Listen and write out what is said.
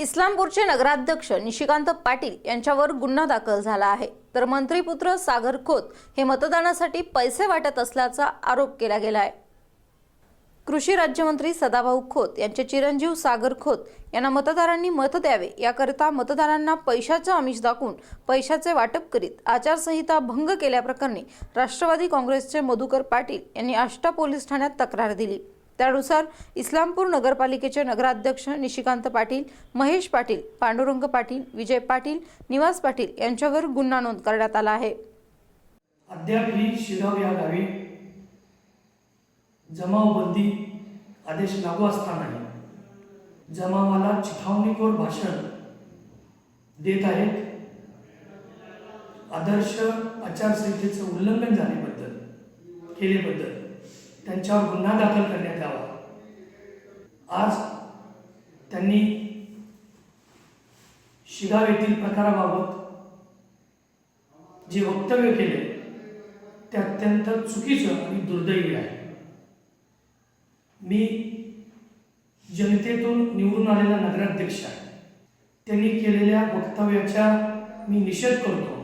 इस्लामपूरचे नगराध्यक्ष निशिकांत पाटील यांच्यावर गुन्हा दाखल झाला आहे. तर मंत्रीपुत्र सागर खोत हे मतदानासाठी पैसे वाटत असल्याचा आरोप केला गेला आहे कृषी राज्यमंत्री सदाभाऊ खोत यांचे चिरंजीव सागर खोत यांना मतदारांनी मत द्यावे याकरिता मतदारांना पैशाचं आमिष दाखवून पैशाचे वाटप करीत आचारसंहिता भंग केल्याप्रकरणी राष्ट्रवादी काँग्रेसचे मधुकर पाटील यांनी आष्टा पोलीस ठाण्यात तक्रार दिली. त्यानुसार इस्लामपूर नगरपालिकेचे नगराध्यक्ष निशिकांत पाटील महेश पाटील पांडुरंग पाटील विजय पाटील निवास पाटील यांच्यावर गुन्हा नोंद करण्यात आला आहे. अद्याप ही शिगाव या गावी जमावबंदी आदेश लागू असतानाही जमावाला चिथावणीखोर भाषण देत आहेत. आदर्श आचारसंहितेचं उल्लंघन झाल्याबद्दल केल्याबद्दल त्यांच्यावर गुन्हा दाखल करण्यात यावा. आज त्यांनी शिगाव येथील प्रकाराबाबत जे वक्तव्य केले ते अत्यंत चुकीचं आणि दुर्दैवी आहे. मी जनतेतून निवडून आलेला नगराध्यक्ष आहे. त्यांनी केलेल्या वक्तव्याचा मी निषेध करतो.